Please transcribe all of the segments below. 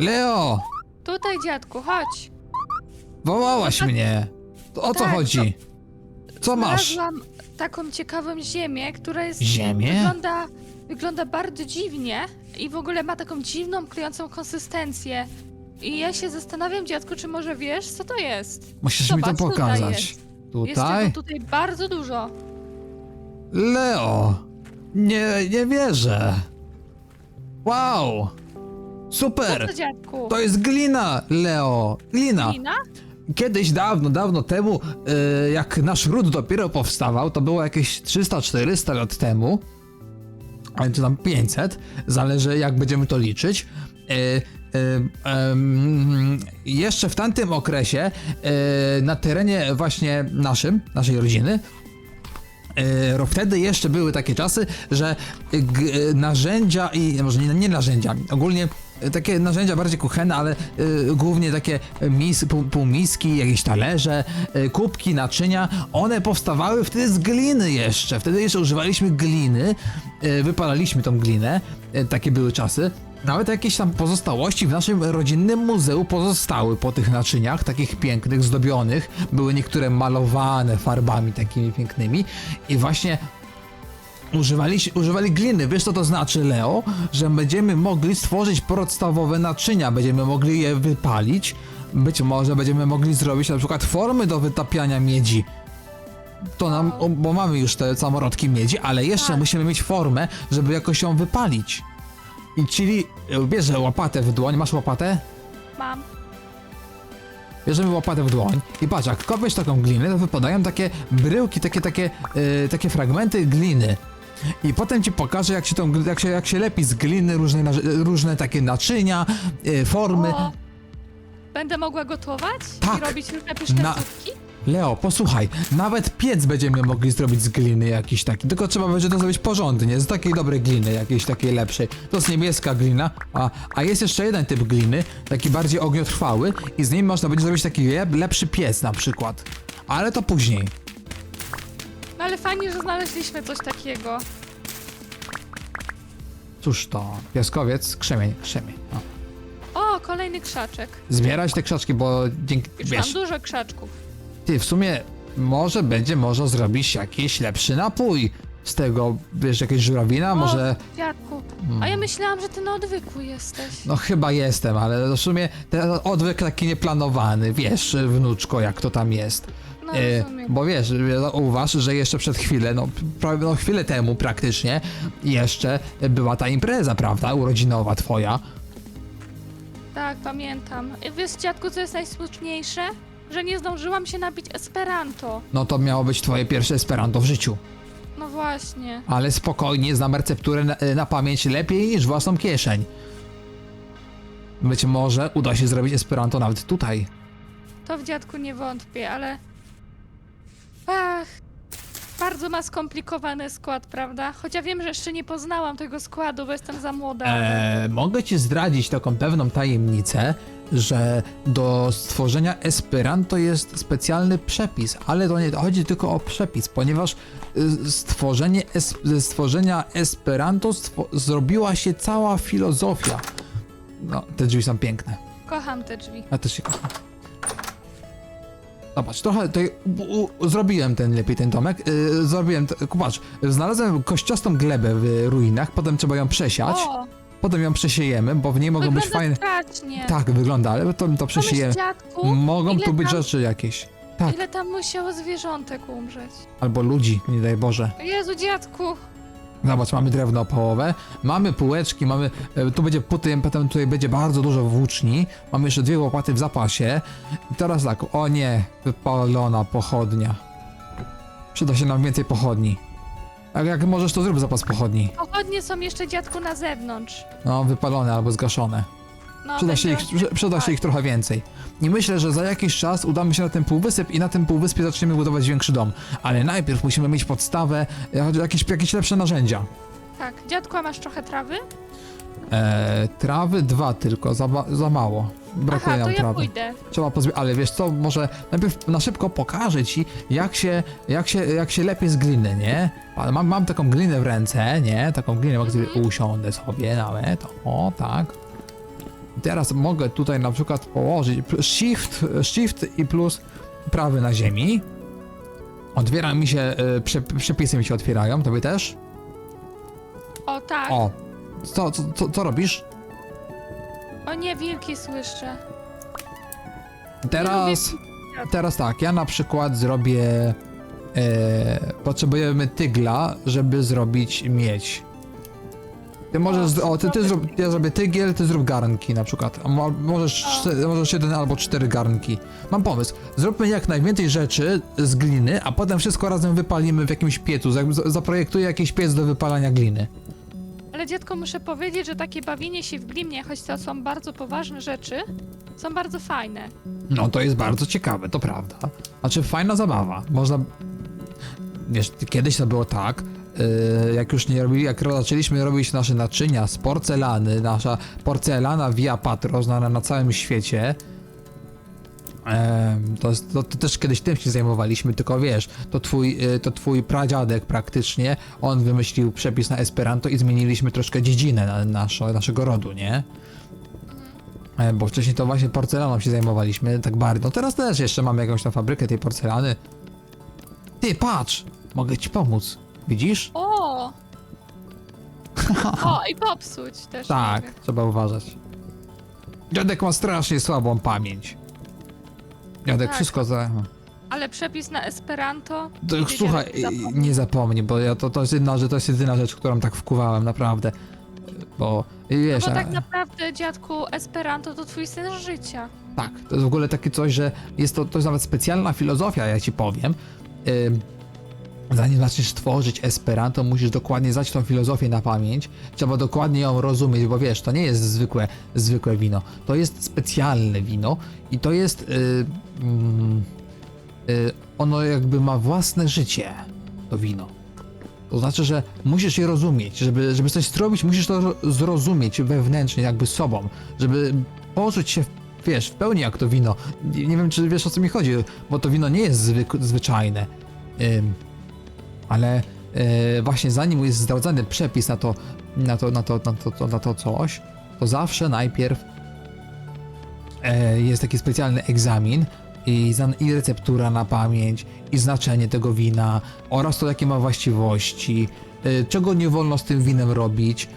Leo! Tutaj, dziadku, chodź. Wołałaś mnie! To o co Tak, chodzi? Co masz? Znalazłam taką ciekawą ziemię, która jest... Ziemię? Wygląda, wygląda bardzo dziwnie i w ogóle ma taką dziwną, klejącą konsystencję. I ja się zastanawiam, dziadku, czy może wiesz, co to jest? Musisz mi to Zobacz, tutaj pokazać. Jest Tutaj? tego tutaj bardzo dużo. Leo! Nie, nie wierzę. Wow! Super! to, dziadku? To jest glina, Leo! Glina! Glina? Kiedyś dawno, dawno temu, e, jak nasz ród dopiero powstawał, to było jakieś 300-400 lat temu, ale to tam 500, zależy jak będziemy to liczyć. E, e, em, jeszcze w tamtym okresie e, na terenie właśnie naszym, naszej rodziny, E, ro- Wtedy jeszcze były takie czasy, że g- e, narzędzia i może nie, nie narzędzia, ogólnie takie narzędzia bardziej kuchenne, ale e, głównie takie mis, pół, półmiski, jakieś talerze, e, kubki, naczynia, one powstawały wtedy z gliny jeszcze. Wtedy jeszcze używaliśmy gliny, e, wypalaliśmy tą glinę, e, takie były czasy. Nawet jakieś tam pozostałości w naszym rodzinnym muzeum pozostały po tych naczyniach, takich pięknych, zdobionych. Były niektóre malowane farbami takimi pięknymi i właśnie używali, używali gliny. Wiesz co to znaczy, Leo? Że będziemy mogli stworzyć podstawowe naczynia, będziemy mogli je wypalić. Być może będziemy mogli zrobić na przykład formy do wytapiania miedzi. To nam, bo mamy już te samorodki miedzi, ale jeszcze Tak. musimy mieć formę, żeby jakoś ją wypalić. I czyli e, bierze łopatę w dłoń, masz łopatę? Mam. Bierzemy łopatę w dłoń i patrz, jak kopiesz taką glinę, to wypadają takie bryłki, takie, takie, e, takie fragmenty gliny. I potem ci pokażę, jak się, tą, jak się, jak się lepi z gliny różne, różne takie naczynia, e, formy. O, będę mogła gotować? Tak. I robić różne pyszne Na- zupki? Leo, posłuchaj, nawet piec będziemy mogli zrobić z gliny jakiś taki, tylko trzeba będzie to zrobić porządnie, z takiej dobrej gliny, jakiejś takiej lepszej. To jest niebieska glina, a, a jest jeszcze jeden typ gliny, taki bardziej ogniotrwały i z nim można będzie zrobić taki lep, lepszy piec na przykład. Ale to później. No ale fajnie, że znaleźliśmy coś takiego. Cóż to, piaskowiec, krzemień, krzemień. No. O, kolejny krzaczek. Zbierać te krzaczki, bo dzięki, Już wiesz, mam dużo krzaczków. ty w sumie może będzie można zrobić jakiś lepszy napój z tego, wiesz, jakieś żurawina, może... O. A ja myślałam, że ty na odwyku jesteś. No chyba jestem, ale w sumie ten odwyk taki nieplanowany, wiesz, wnuczko, jak to tam jest. No, E, bo wiesz, uważ, że jeszcze przed chwilę, no, prawie no chwilę temu praktycznie, jeszcze była ta impreza, prawda, urodzinowa twoja. Tak, pamiętam. I Wiesz, dziadku, co jest najsmutniejsze? Że nie zdążyłam się nabić Esperanto. No to miało być twoje pierwsze Esperanto w życiu. No właśnie. Ale spokojnie, znam recepturę na, na pamięć lepiej niż własną kieszeń. Być może uda się zrobić Esperanto nawet tutaj. To w dziadku nie wątpię, ale... Ach, bardzo ma skomplikowany skład, prawda? Choć ja wiem, że jeszcze nie poznałam tego składu, bo jestem za młoda. E, mogę ci zdradzić taką pewną tajemnicę, że do stworzenia Esperanto jest specjalny przepis, ale to nie chodzi tylko o przepis, ponieważ y, stworzenie es, ze stworzenia Esperanto stwo, zrobiła się cała filozofia. No, te drzwi są piękne. Kocham te drzwi. Ja też się kocham. Zobacz, trochę tutaj u, u, zrobiłem ten lepiej ten domek. Yy, zrobiłem, patrz, znalazłem kościastą glebę w ruinach, potem trzeba ją przesiać. O, Potem ją przesiejemy, bo w niej mogą być wygląda fajne. strasznie. Tak, wygląda, ale to, to Pomyśl, przesiejemy. dziadku, Mogą ile tu być tam, rzeczy jakieś. Tak, Ile tam musiało zwierzątek umrzeć? albo ludzi, nie daj Boże. Jezu, dziadku! Zobacz, mamy drewno opołowe, mamy półeczki, mamy. e, Tu będzie potem, potem tutaj będzie bardzo dużo włóczni. Mamy jeszcze dwie łopaty w zapasie. I teraz tak, o nie, wypalona pochodnia. Przyda się nam więcej pochodni. A jak możesz, to zrób zapas pochodni. Pochodnie są jeszcze, dziadku, na zewnątrz. No, wypalone albo zgaszone. No, Przyda się, ich, przyda się ich trochę więcej. I myślę, że za jakiś czas udamy się na ten półwysyp i na tym półwyspie zaczniemy budować większy dom. Ale najpierw musimy mieć podstawę, e, jakieś, jakieś lepsze narzędzia. Tak, dziadku, masz trochę trawy? E, trawy dwa tylko, za, za mało. Brakuje Aha, nam ja trawy. pójdę. Trzeba pozbierać, ale wiesz co, może najpierw na szybko pokażę ci, jak się, jak się, jak się lepiej z gliny, nie? Mam, mam taką glinę w ręce, nie? Taką glinę, mogę sobie Mhm. usiądę sobie nawet, o tak. Teraz mogę tutaj na przykład położyć shift, shift i plus prawy na ziemi. Otwiera mi się, y, prze, przepisy mi się otwierają, tobie też? O tak. O, O, co, co, co, co robisz? nie, wilki słyszę. Teraz, teraz tak, ja na przykład zrobię, e, potrzebujemy tygla, żeby zrobić miedź. Ty możesz, o, ty, ty zrób, ja zrobię tygiel, ty zrób garnki na przykład. A mo, możesz, czte- możesz jeden albo cztery garnki. Mam pomysł. Zróbmy jak najwięcej rzeczy z gliny, a potem wszystko razem wypalimy w jakimś piecu. Jakby z- Zaprojektuję jakiś piec do wypalania gliny. Ale dziadko, muszę powiedzieć, że takie bawienie się w glimnie, choć to są bardzo poważne rzeczy, są bardzo fajne. No to jest bardzo ciekawe, to prawda. Znaczy fajna zabawa. Można. Wiesz, kiedyś to było tak. Yy, jak już nie robili, jak zaczęliśmy robić nasze naczynia z porcelany, nasza porcelana Via Patro znana na całym świecie. to, to, to też kiedyś tym się zajmowaliśmy, tylko wiesz, to twój, yy, to twój pradziadek praktycznie, on wymyślił przepis na Esperanto i zmieniliśmy troszkę dziedzinę na, naszego rodu, nie? E, Bo wcześniej to właśnie porcelaną się zajmowaliśmy tak bardzo. No teraz też jeszcze mamy jakąś tam fabrykę tej porcelany. Ty, patrz! Mogę ci pomóc. Widzisz? O! O, i popsuć też. Tak, trzeba uważać. Dziadek ma strasznie słabą pamięć. Dziadek Tak. wszystko za... Ale przepis na Esperanto. To, nigdy słuchaj, nie zapomni. nie zapomnij, bo ja to, to jest jedna, że to jest jedyna rzecz, którą tak wkuwałem, naprawdę. Bo wiesz, Bo a- tak naprawdę, dziadku, Esperanto to twój sens życia. Tak, to jest w ogóle takie coś, że jest to, to jest nawet specjalna filozofia, ja ci powiem. Ym, zanim zaczniesz tworzyć Esperanto, musisz dokładnie znać tą filozofię na pamięć. Trzeba dokładnie ją rozumieć, bo wiesz, to nie jest zwykłe, zwykłe wino. To jest specjalne wino i to jest. y, mm, y, ono jakby ma własne życie, to wino. To znaczy, że musisz je rozumieć. Żeby, żeby coś zrobić, musisz to ro- zrozumieć wewnętrznie, jakby sobą. Żeby poczuć się, wiesz, w pełni jak to wino. Nie, nie wiem, czy wiesz o co mi chodzi, bo to wino nie jest zwyk, zwyczajne. Ym, ale e, właśnie zanim jest zdradzany przepis na to, na to, na to, na to, na to coś, to zawsze najpierw e, jest taki specjalny egzamin i, i receptura na pamięć, i znaczenie tego wina, oraz to, jakie ma właściwości, e, czego nie wolno z tym winem robić,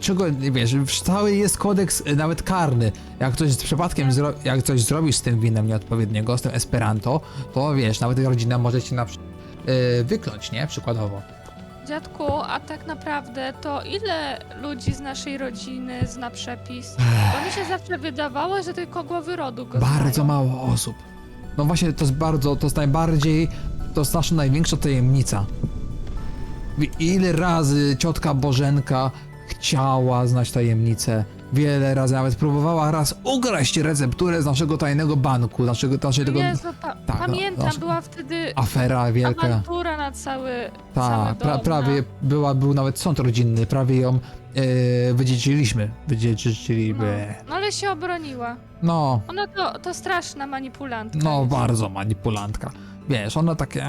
czego, wiesz, cały jest kodeks nawet karny. Jak coś z przypadkiem, jak coś zrobisz z tym winem nieodpowiedniego, z tym Esperanto, to wiesz, nawet rodzina może cię na przy- e, wykląć, nie? Przykładowo. Dziadku, a tak naprawdę to ile ludzi z naszej rodziny zna przepis? Bo mi się zawsze wydawało, że tylko głowy rodu go Bardzo znają. mało osób. No właśnie, to jest bardzo, to jest najbardziej, to jest nasza największa tajemnica. Ile razy ciotka Bożenka chciała znać tajemnicę? Wiele razy nawet próbowała raz ukraść recepturę z naszego tajnego banku, naszego, naszej tego... Jezu, pa- no, pamiętam, nasz- była wtedy Afera wielka. awantura na cały, Tak, pra, no. prawie była, był nawet sąd rodzinny, prawie ją e, wydziedziczyliśmy. Wydziedziczyliśmy. No, no ale się obroniła. No, Ona to, to straszna manipulantka. no bardzo manipulantka. Wiesz, ona takie...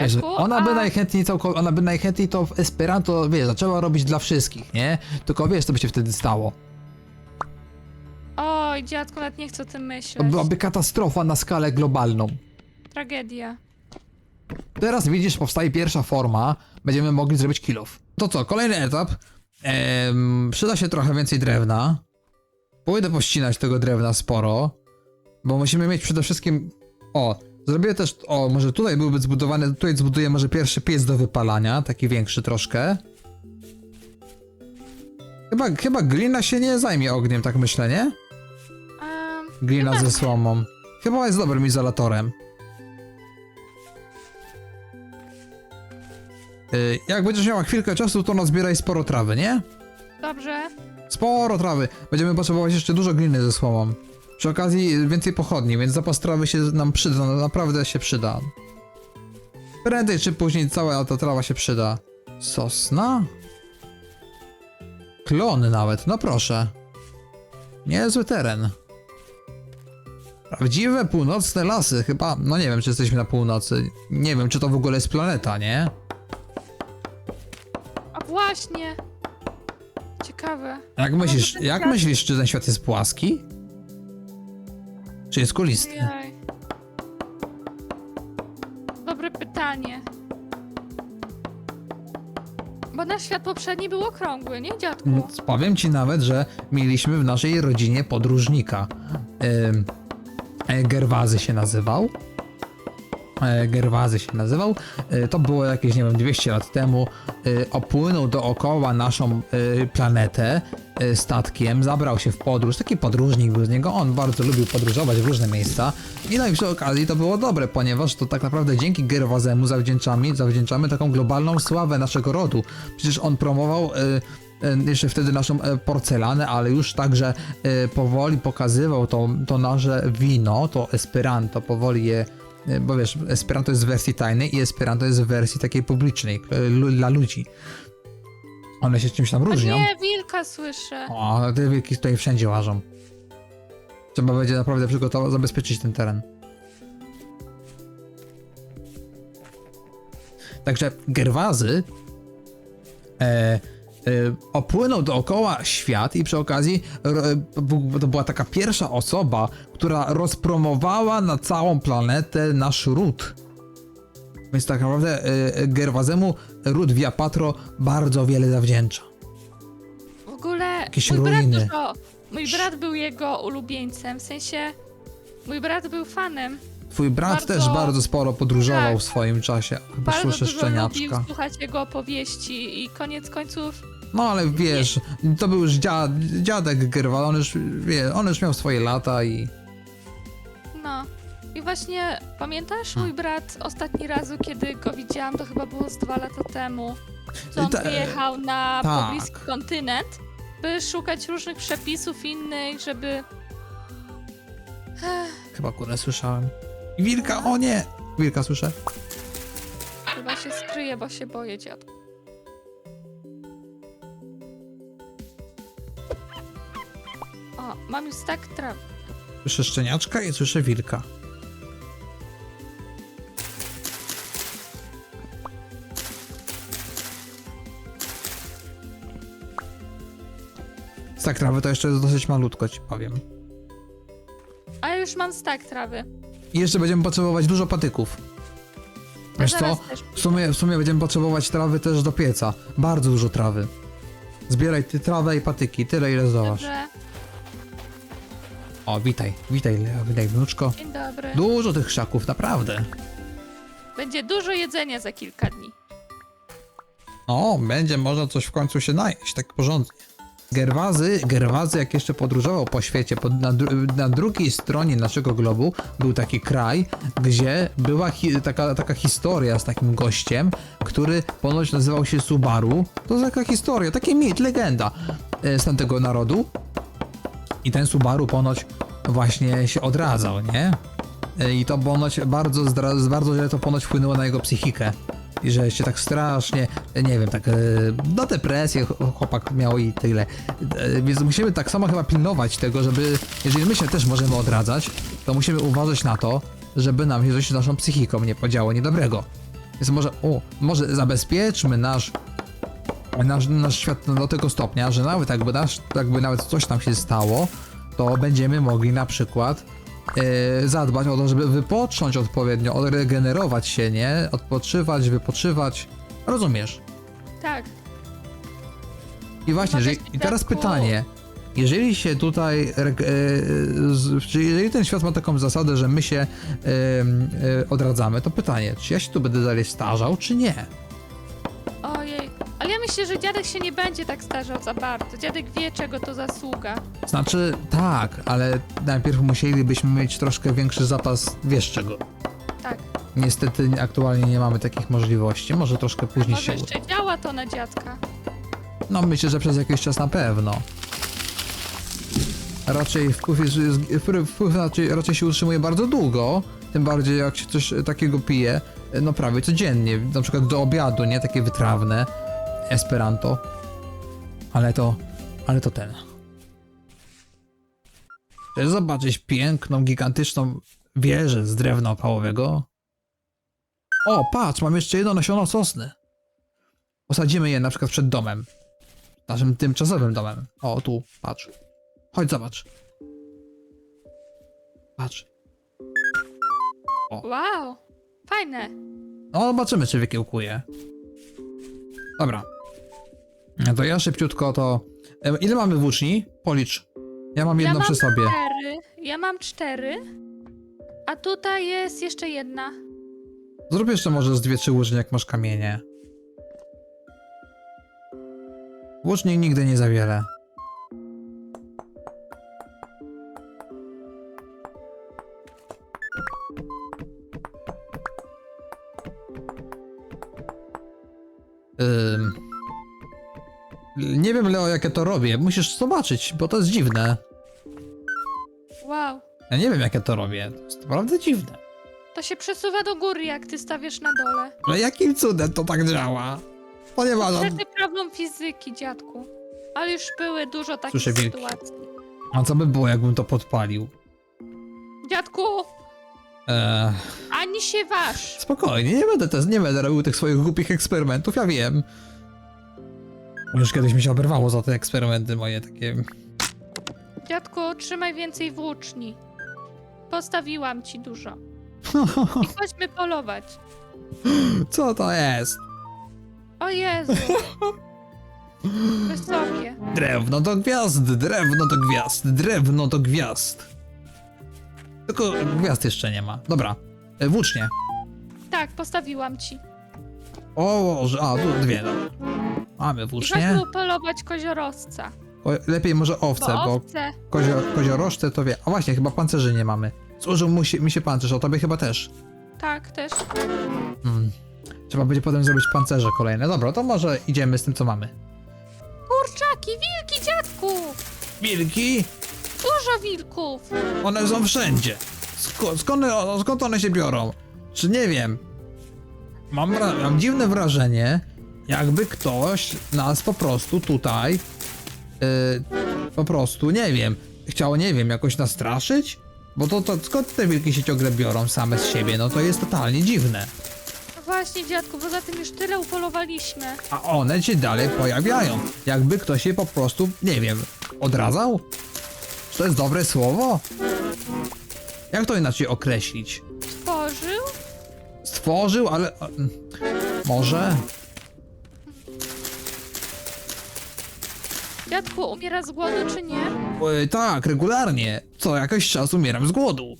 Wiesz, ona by a- najchętniej całkowicie, ona by najchętniej to w Esperanto, wiesz, zaczęła robić dla wszystkich, nie? Tylko wiesz, co by się wtedy stało. Oj, dziadku, nawet nie chcę o tym To myśleć. byłaby katastrofa na skalę globalną. Tragedia. Teraz widzisz, powstaje pierwsza forma, będziemy mogli zrobić kilów. To co, kolejny etap. Em, przyda się trochę więcej drewna. Pójdę pościnać tego drewna sporo, bo musimy mieć przede wszystkim... O, zrobię też... O, może tutaj byłby zbudowany... Tutaj zbuduję może pierwszy piec do wypalania, taki większy troszkę. Chyba, chyba glina się nie zajmie ogniem, tak myślę, nie? Um, Glina Chyba ze nie. słomą. Chyba jest dobrym izolatorem. Y, Jak będziesz miała chwilkę czasu, to nazbieraj sporo trawy, nie? dobrze. Sporo trawy. Będziemy potrzebować jeszcze dużo gliny ze słomą. Przy okazji więcej pochodni, więc zapas trawy się nam przyda, no naprawdę się przyda. Prędzej czy później cała ta trawa się przyda. Sosna? Klon nawet, no proszę. Niezły teren. Prawdziwe północne lasy, chyba. No nie wiem, czy jesteśmy na północy. Nie wiem, czy to w ogóle jest planeta, nie? A właśnie. Ciekawe. Jak myślisz, jak myślisz, czy ten świat jest płaski? Czy jest kulisty? Ojej. Dobre pytanie. Bo nasz świat poprzedni był okrągły, nie dziadku? Mm, Powiem ci nawet, że mieliśmy w naszej rodzinie podróżnika. Ym, e, Gerwazy się nazywał. E, Gerwazy się nazywał. E, To było jakieś, nie wiem, 200 lat temu. E, Opłynął dookoła naszą planetę statkiem, zabrał się w podróż. Taki podróżnik był z niego. On bardzo lubił podróżować w różne miejsca. I no i przy okazji to było dobre, ponieważ to tak naprawdę dzięki Gerwazemu zawdzięczamy, zawdzięczamy taką globalną sławę naszego rodu. Przecież on promował. jeszcze wtedy naszą porcelanę, ale już także powoli pokazywał to, to nasze wino, to Esperanto, powoli je, bo wiesz, Esperanto jest w wersji tajnej i Esperanto jest w wersji takiej publicznej, e, dla ludzi. One się czymś tam A różnią. nie, wilka słyszę. O, te wilki tutaj wszędzie łażą. Trzeba będzie naprawdę przygotować, zabezpieczyć ten teren. Także Gerwazy e, e, opłynął dookoła świat i przy okazji to była taka pierwsza osoba, która rozpromowała na całą planetę nasz ród. Więc tak naprawdę e, Gerwazemu ród Via Patro bardzo wiele zawdzięcza. W ogóle Jakieś mój brat ruiny. dużo. Mój brat był jego ulubieńcem, w sensie mój brat był fanem. Twój brat Bardzo- też bardzo sporo podróżował Tak. w swoim czasie. Chyba Bardzo słyszę dużo lubił szczeniaczka. słuchać jego opowieści i koniec końców No ale wiesz, to był już dziad, dziadek Gerwal, on już, wie, on już miał swoje lata i... No. I właśnie pamiętasz Hmm. mój brat ostatni razu, kiedy go widziałam, to chyba było z dwa lata temu. Co on Ta- wyjechał na tak. pobliski kontynent, by szukać różnych przepisów innych, żeby. Chyba kurę słyszałem. Wilka, o nie! Wilka słyszę. Chyba się skryje, bo się boję dziadku. O, mam już tak traw. Słyszę szczeniaczka i słyszę wilka. Tak, trawy to jeszcze jest dosyć malutko, ci powiem. A ja już mam stak trawy. I jeszcze będziemy potrzebować dużo patyków. Ja Wiesz co? zaraz też W sumie, w sumie będziemy potrzebować trawy też do pieca. Bardzo dużo trawy. Zbieraj ty trawę i patyki, tyle ile zdołasz. Dobrze. O, witaj, witaj, Leo, witaj, wnuczko. Dzień dobry. Dużo tych krzaków, naprawdę. Będzie dużo jedzenia za kilka dni. O, będzie można coś w końcu się najeść, tak porządnie. Gerwazy, Gerwazy jak jeszcze podróżował po świecie, pod, na, na drugiej stronie naszego globu był taki kraj, gdzie była hi, taka, taka historia z takim gościem, który ponoć nazywał się Subaru. To jest taka historia, taki mit, legenda e, z tamtego narodu. I ten Subaru ponoć właśnie się odradzał, nie? E, I to ponoć bardzo, bardzo źle to ponoć wpłynęło na jego psychikę. I że się tak strasznie, nie wiem, tak e, do depresji ch- chłopak miał i tyle. E, Więc musimy tak samo chyba pilnować tego, żeby, jeżeli my się też możemy odradzać, to musimy uważać na to, żeby nam się coś z naszą psychiką nie podziało niedobrego. Więc może, o, może zabezpieczmy nasz nasz, nasz świat do tego stopnia, że nawet jakby, nasz, jakby nawet coś tam się stało, to będziemy mogli na przykład zadbać o to, żeby wypocząć odpowiednio, odregenerować się, nie? Odpoczywać, wypoczywać. Rozumiesz? Tak. I właśnie, ci i teraz pytanie. Jeżeli się tutaj, e, z, jeżeli ten świat ma taką zasadę, że my się e, e, odradzamy, to pytanie, czy ja się tu będę dalej starzał, czy nie? Myślę, że dziadek się nie będzie tak starzał za bardzo. Dziadek wie, czego to zasługa. Znaczy, tak, ale najpierw musielibyśmy mieć troszkę większy zapas, wiesz czego. Tak. Niestety aktualnie nie mamy takich możliwości, może troszkę później Może się uda. jeszcze działa to na dziadka. No myślę, że przez jakiś czas na pewno. Raczej wpływ, jest, jest, wpływ raczej, raczej się utrzymuje bardzo długo, tym bardziej jak się coś takiego pije, no prawie codziennie, na przykład do obiadu, nie? Takie wytrawne, esperanto. Ale to, ale to ten. Chcesz zobaczyć piękną, gigantyczną wieżę z drewna opałowego? O, patrz, mam jeszcze jedno nasiono sosny. Posadzimy je na przykład przed domem. Naszym tymczasowym domem. O, tu, patrz. Chodź, zobacz. Patrz. Wow, fajne. No, zobaczymy, czy wykiełkuje. Dobra. No To ja szybciutko to... E, Ile mamy włóczni? Policz. Ja mam jedną ja mam przy sobie. cztery. Ja mam cztery. A tutaj jest jeszcze jedna. Zrób jeszcze może z dwie, trzy łucznie, jak masz kamienie. Łucznik nigdy nie za wiele. Nie wiem, Leo, jak ja to robię. Musisz zobaczyć, bo to jest dziwne. Wow. Ja nie wiem, jak ja to robię. To jest naprawdę dziwne. To się przesuwa do góry, jak ty stawiasz na dole. Ale jakim cudem to tak działa? Ponieważ... on- Wtedy problem fizyki, dziadku. Ale już były dużo takich Słyszę wilki. sytuacji. A co by było, jakbym to podpalił? Dziadku, Eee, ani się waż. spokojnie, nie będę, też, nie będę robił tych swoich głupich eksperymentów, ja wiem. Już kiedyś mi się oberwało za te eksperymenty moje takie... Dziadku, trzymaj więcej włóczni. Postawiłam ci dużo. I chodźmy polować. Co to jest? O Jezu. Wysokie. Drewno do gwiazd, drewno do gwiazd, drewno do gwiazd. Tylko gwiazd jeszcze nie ma. Dobra, e, włócznie. Tak, postawiłam ci. O, Boże, a, tu dwie, dobra. Mamy I włócznie. chodźmy polować koziorosca. O, lepiej może owce, Bo bo owce. kozio, koziorożce to wie. A właśnie, chyba pancerzy nie mamy. Służył mu się, mi się pancerz, a tobie chyba też. Tak, też. Hmm. Trzeba będzie potem zrobić pancerze kolejne. Dobra, to może idziemy z tym, co mamy. Kurczaki, wilki, dziadku! Wilki? Dużo wilków! One są wszędzie. Sko skąd, skąd one się biorą? Czy nie wiem? Mam, mam dziwne wrażenie, jakby ktoś nas po prostu tutaj, yy, po prostu, nie wiem, chciał, nie wiem, jakoś nastraszyć? Bo to, to skąd te wilki się ciągle biorą same z siebie? No to jest totalnie dziwne. No właśnie, dziadku, poza tym już tyle upolowaliśmy. A one się dalej pojawiają. Jakby ktoś je po prostu, nie wiem, odradzał? Czy to jest dobre słowo? Jak to inaczej określić? Stworzył? Stworzył, ale. mm, Może? Dziadku, umiera z głodu czy nie? E, tak, regularnie. Co jakiś czas umieram z głodu.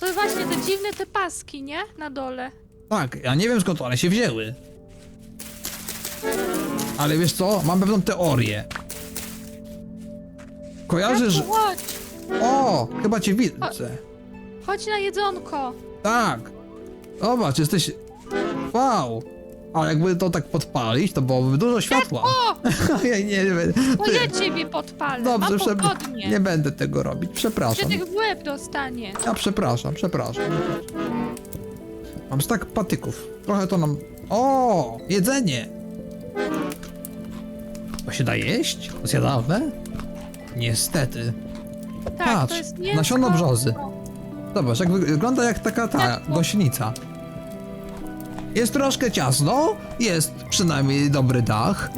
To właśnie te dziwne te paski, nie? Na dole. Tak, ja nie wiem skąd one się wzięły. Ale wiesz co? Mam pewną teorię. Kojarzysz. Chodź! O, chyba cię widzę. Chodź na jedzonko! Tak. Zobacz, jesteś. Wow. A jakby to tak podpalić, to byłoby dużo światła. Ja nie, nie będę. Ty, ja ciebie podpalę. Dobrze, a przep- pogodnie. nie będę tego robić. Przepraszam. Dziadek w łeb dostanie. Ja przepraszam, przepraszam. Mam stak patyków. Trochę to nam. O! Jedzenie! To się da jeść? To jest jadalne? Niestety. Tak, Patrz, to jest mięsko. nasiono brzozy. Zobacz, jak wy- wygląda jak taka ta gąsienica. Jest troszkę ciasno, jest przynajmniej dobry dach,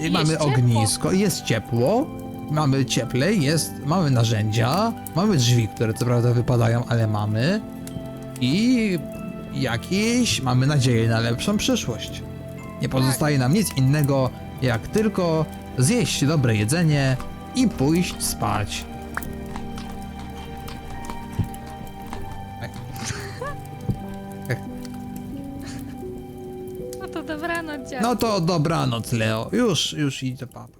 Jest mamy ciepło. ognisko, jest ciepło, mamy cieplej, jest, mamy narzędzia, mamy drzwi, które co prawda wypadają, ale mamy i jakieś mamy nadzieję na lepszą przyszłość. Nie pozostaje nam nic innego, jak tylko zjeść dobre jedzenie i pójść spać. No to dobranoc, Leo. Już, już idę, papa.